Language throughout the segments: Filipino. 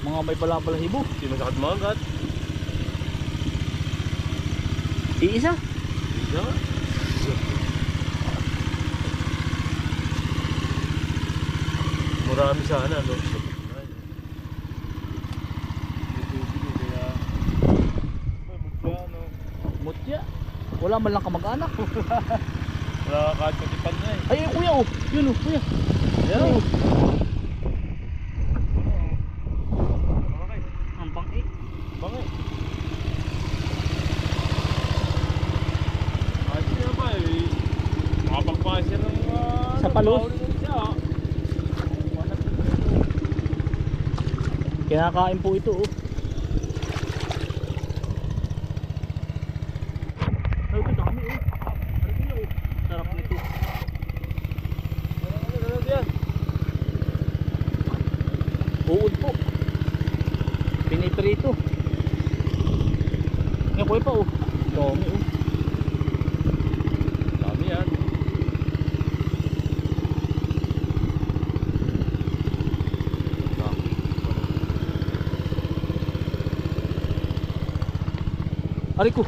Mga may pala-balahibo. Hindi masakit magat. Iisa. Nga. Marami sana, no? Mutya. Wala man lang kamag-anak. Wala kahit katipan niya eh. Ay, ay, kuya oh. Yun oh, kuya. Yan oh. Okay. Ang pang-i. Bakit? Kahit siya pa eh. Makapagpasa siya ng uh, Sa palos? Kinakain po ito oh. Ay, ito dami oh. Ano kuya oh. Sarap nito. Ano, ano, ano yan? Uod po. Piniprito. Ngayon kuya pa oh. Dami oh. Dami yan. Aray ko.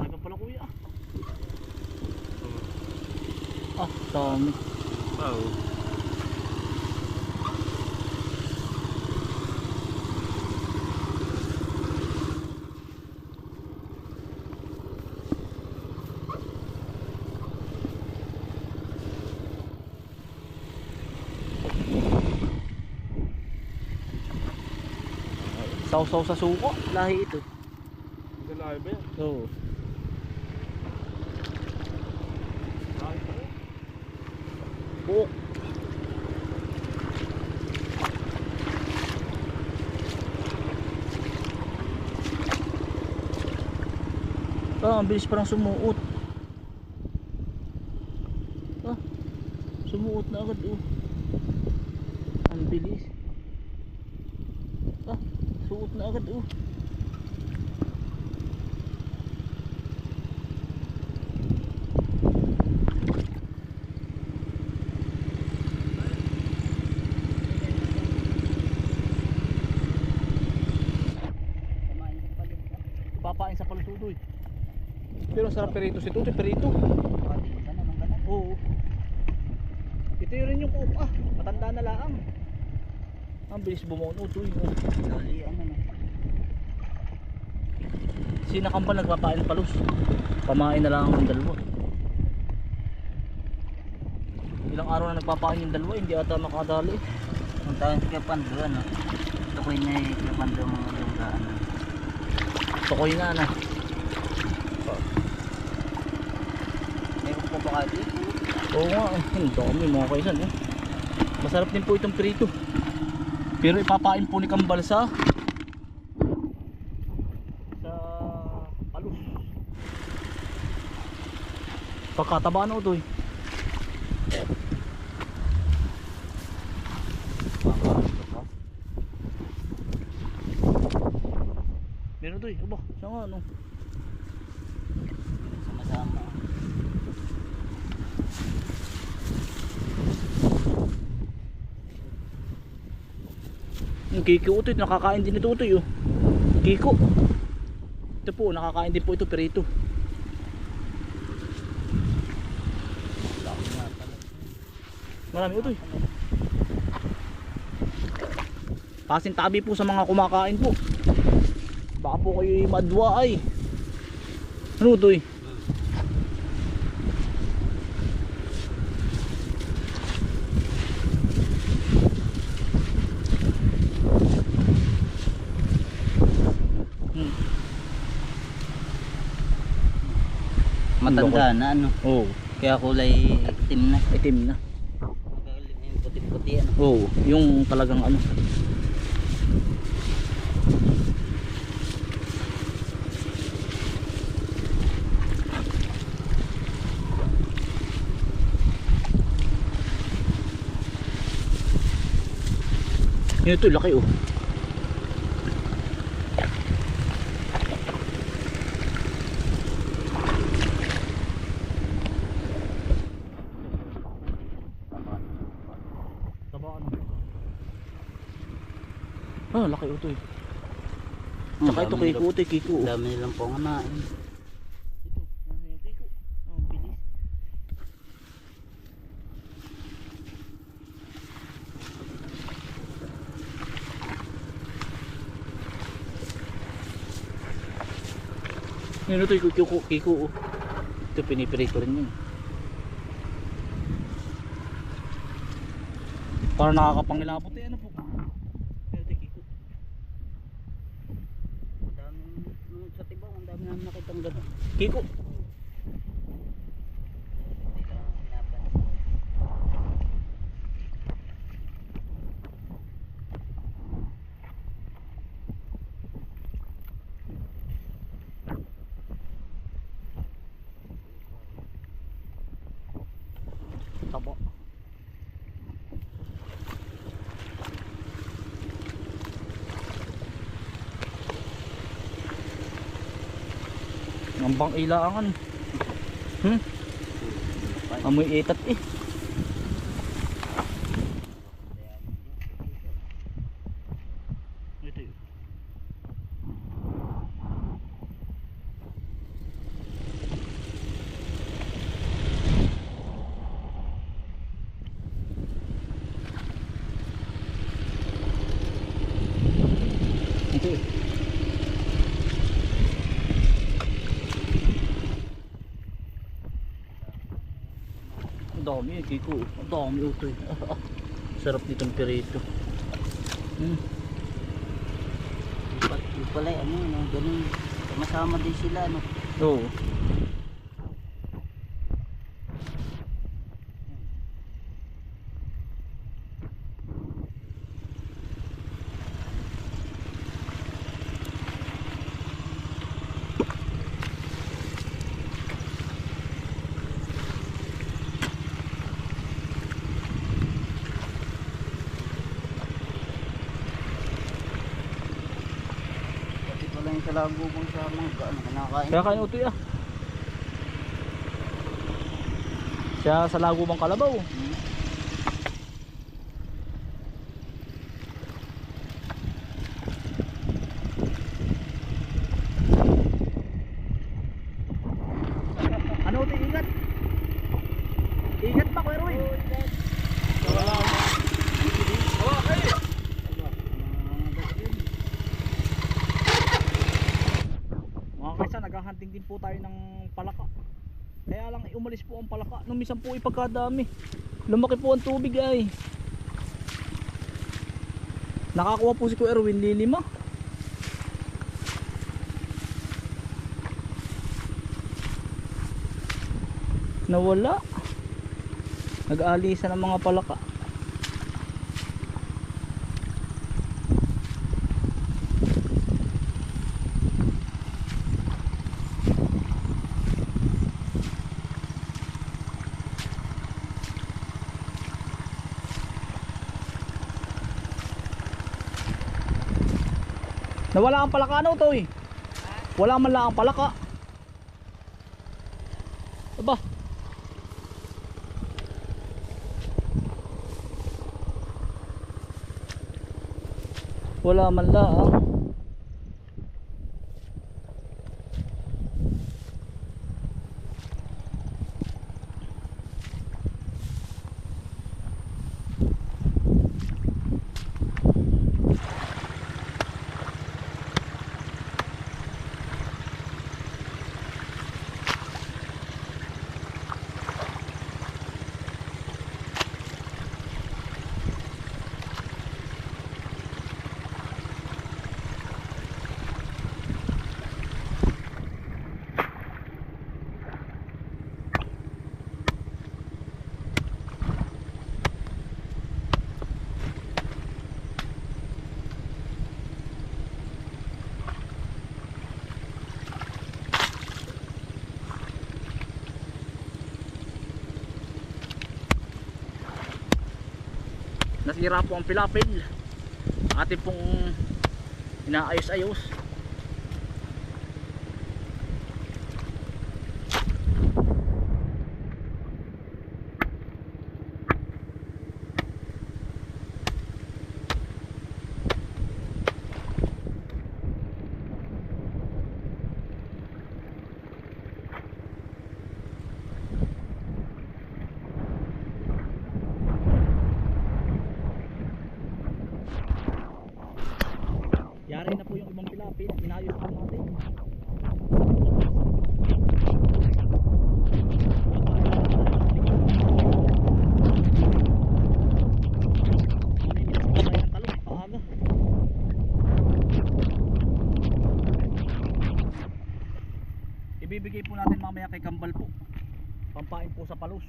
Ay ka pala kuya. Ah, dami. Oo. Sausaw sa suko. Lahi ito. Lahi ba yan? Oo. Buok. Ah, ang bilis parang sumuot. Ah, sumuot na agad oh. Ang bilis. Ah, suot na agad oh. Papain sa palutudoy. Pero ang sarap perito si Tutoy, perito. Oo. Ito yun rin yung kup ah, matanda na laang. Ang bilis bumuon utoy. Oh. Sinakambal nagpapain palus. Pamain na lang ang dalawa. Ilang araw na nagpapain yung dalawa, hindi ata makadali. Ang tawag kay Pando, ano? Ito ko niya kay Pando mga lugaan. Tukoy na na. Meron po ba kayo? Oo nga, eh, ang dami mga kaisan eh. Masarap din po itong prito. Pero ipapain po ni Kambal sa sa palus. Pagkataba na ito eh. Meron ito eh. Aba, siya nga ano. Sama-sama. Yung kiko ito, nakakain din ito ito oh. Kiko. Ito po, nakakain din po ito perito. Marami ito eh. Pasintabi po sa mga kumakain po. Baka po kayo madwa ay. Ano ito eh? Hmm. Matanda na, ano? Oo, Kaya kulay itim na. itim na. Magaling yung talagang ano. Ito, laki oh. Ah, laki utoy. Ang Tsaka ito kay Kutoy, Kiko. Ang dami nilang panganain. Ito, nasa yung Kiko. Oh, bilis. Yun ito, Kiko, Kiko, Kiko. oh. Ito, pinipirito rin yun. Para nakakapangilabot eh, ano po? Ito, Kiko. Ang dami nung sa tibang, ang dami namin nakitang gano'n. Kiko. Hindi lang pinapansin. Tabo. Ngambang ilaangan. Hmm? Amoy itat eh. Ito yun. Ito yun. Ang dami eh, Kiko. Ang dami ito eh. Sarap nitong perito. Hmm. Yung pala ano, ano, ganun. Masama din sila, ano. Oo. Pati salago kung sa mga ano, kinakain. Kaya kayo utoy ah. Siya sa lago bang kalabaw. Hmm. Ano utoy ingat? Ingat pa Kuya Roy. Mga kaisa, naghahunting din po tayo ng palaka. Kaya lang eh, umalis po ang palaka. Nung minsan po ipagkadami. Lumaki po ang tubig ay. Nakakuha po si Kuya Erwin lilima. Nawala. Nag-aalisa ng mga palaka. Nawala ang palaka ano to eh. Wala man lang ang palaka. Aba. Wala man lang. Nasira po ang pilapil. Ating pong inaayos-ayos. Yari na po yung ibang pilapil. Inayos po natin. Mamimitas pa tayo ng talong. Paaga. Ibibigay po natin mamaya kay Kambal po. Pampain po sa palos.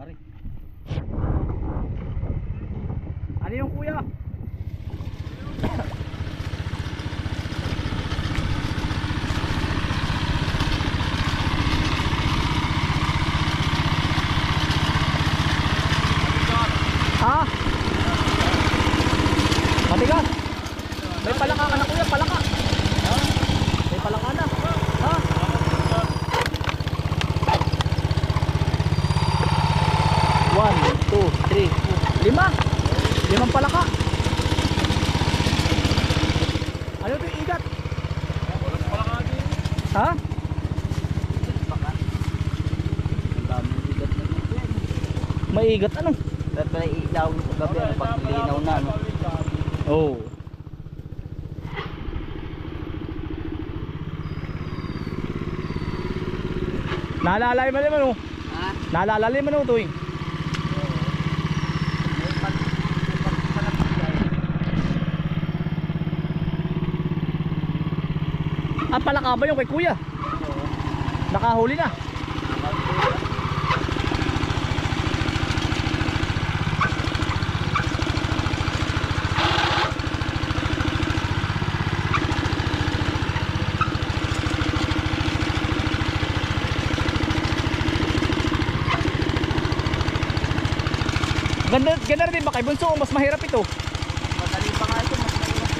Ari. Ano yung kuya? Ha? Matigas? May palaka ka na kuya, palaka. Ha? May palaka na. Ha? One, two, three, four. Lima. Limang palaka. Ano ito yung igat? Ha? Baka. Ang daming bigat na dito yan. May igat ano? Dapat pala ilaw sa gabi ano, pag linaw na. No? Oh. Naalala mo naman oh. Ha? Naalala mo naman ito eh. Ah, palaka ba yung kay kuya? Nakahuli na. Ganda, ganda rin ba kay Bunso? Mas mahirap ito. Madali pa nga ito. Mas mahirap.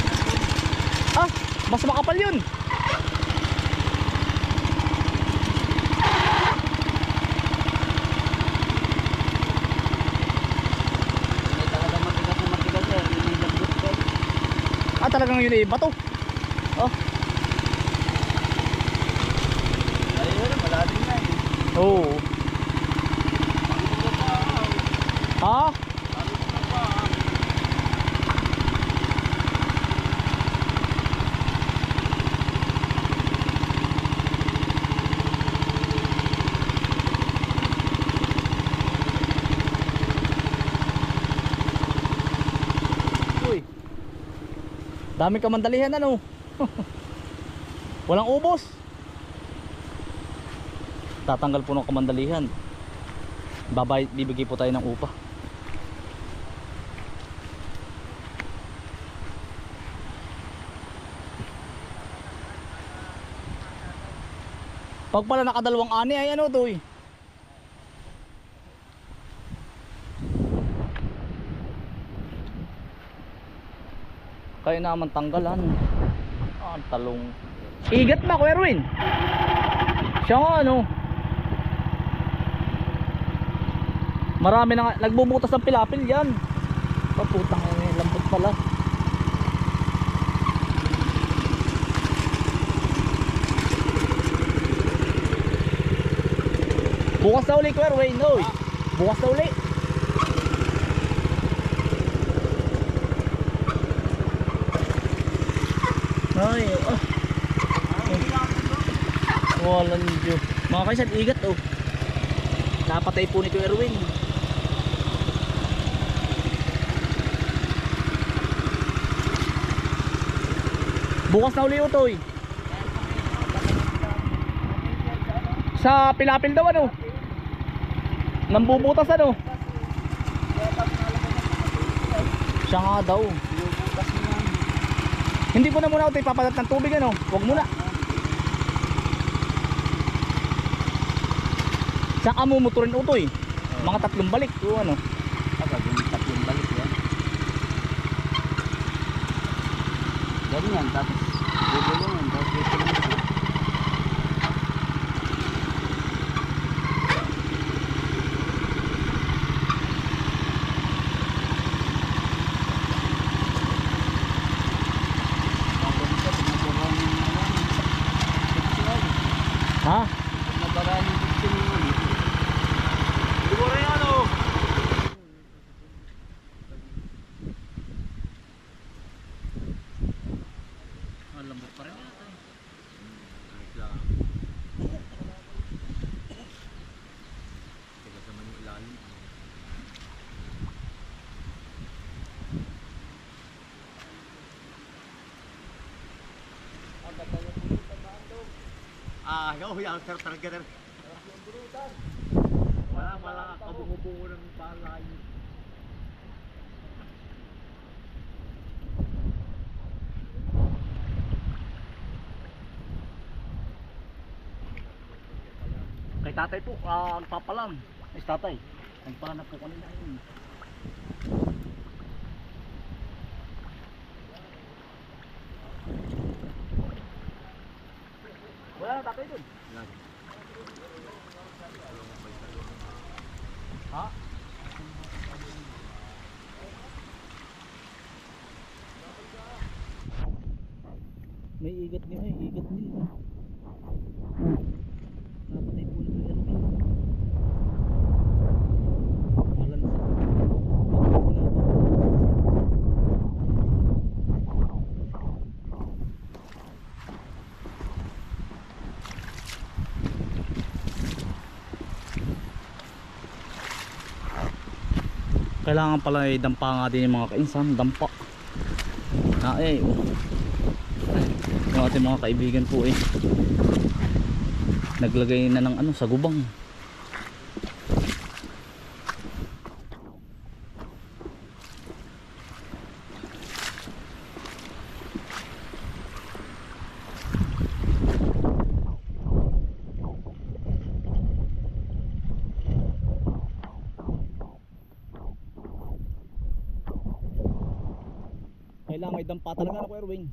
Ah, mas makapal yun. Ah, talagang yun eh, bato. Oh, Ayun yun, malalim na eh. oo. Ah, Dami kamandalihan ano. Walang ubos. Tatanggal po ng kamandalihan. Babay, bibigay po tayo ng upa. Pag pala nakadalawang ani ay ano to eh. Kaya naman tanggalan. Ah, talong. Igat ba, Kuya Erwin? Siya nga ano. Marami na nga, nagbubutas ng pilapil yan. Paputang yan eh, lambot pala. Bukas na uli, Kuya Erwin. Oy. Bukas na uli. Ay, oh. Walang Diyo. Mga kaisan, igat oh. Napatay po nito Erwin. Bukas na uli utoy. Sa pilapil daw ano? Nambubutas ano? Siya nga daw. Hindi ko na muna utoy papalat ng tubig ano? Huwag muna. Saan ka mumuturin utoy? Mga tatlong balik ano? Saka gumitak yung balik yan. Ganyan, tapos bubulungan, tapos bubulungan. Ha? Nabaraan yung gusto mo yun. Siguro yung ano. malambot pa rin yata eh. Kahit lang. Teka sa man yung ilalim. Ah, yo, yung sir talaga rin. Wala, wala kabungo-bungo ng palay. Kay tatay po, ah, nagpapalam. Is tatay. Nagpahanap po kanina yun. Wala na tatay dun. Yan. Ha? May igat niya eh, igat niya. Napatay po nito yan. Alan sa. Kailangan pala ay dampa nga din yung mga kainsan, dampa. Ah eh, oh. Yung ating mga kaibigan po eh. Naglagay na ng ano sa gubang. May dampa talaga na Kuya Erwin.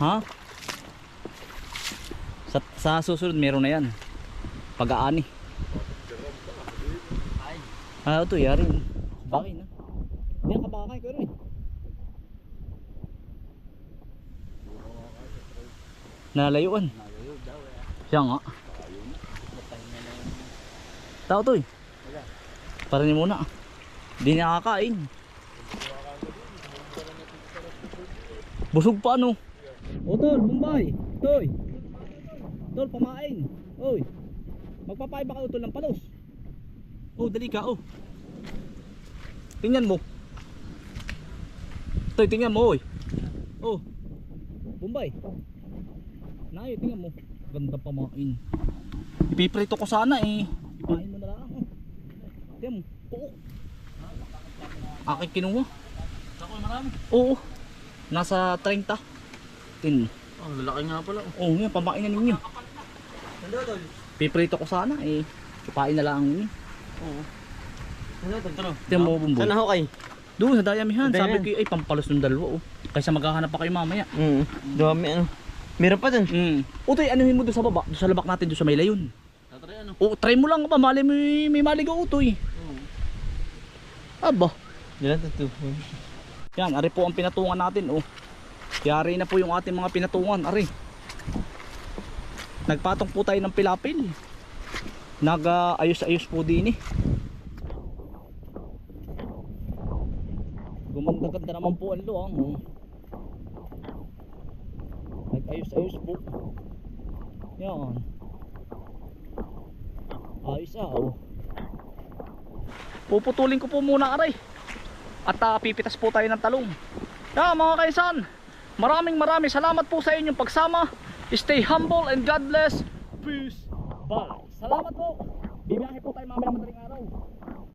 Ha? Sa, sa susunod meron na yan. Pag-aani. Ah, ito yari. Bakay na. Hindi ka bakay Kuya Erwin. Nalayuan. Siya nga. Tao to eh. Para muna. Hindi nakakain. Busog pa ano? O tol, Bombay. Toy. Tol, pamain. Oy. Magpapay ba ka utol ng palos? Oh, dali ka, oh. Tingnan mo. Toy, tingnan mo, oy. Oh. Bombay. Nayo, tingnan mo. Ganda pamain. Ipiprito ko sana eh. Ipain mo na lang. Oh. Tingnan mo. Oo. Akin kinuha. Ako marami. Oo. Nasa 30. Tin. Ang lalaki nga pala. Oo, oh, yan pamain na ninyo. Nando tol. Piprito ko sana eh. Ipain na lang ninyo. Oo. Nando tol. Tara. Tingnan mo bumboy. Saan ako kay? Doon sa dayamihan. Sa Sabi ko ay pampalos ng dalawa oh. Kaysa maghahanap pa kayo mamaya. Mm. Dami ano. Meron pa dun. Mm. Utoy, anuhin mo doon sa baba. Doon sa labak natin doon sa may layon. Tatry ano. Oo, try mo lang ba? Mali may, may maligaw utoy. Aba. Diyan to. Yan, ari po ang pinatungan natin oh. Yari na po yung ating mga pinatungan, ari. Nagpatong po tayo ng pilapil. Nag-ayos-ayos po din eh. Gumanda-ganda naman po ang luwang. Oh. Nag-ayos-ayos po. Yan. Ayos ah oh. Puputulin ko po muna aray. At ah, pipitas po tayo ng talong. Yeah, mga kaisan, maraming maraming salamat po sa inyong pagsama. Stay humble and God bless. Peace. Bye. Salamat po. Bibiyahe po tayo mamaya madaling araw.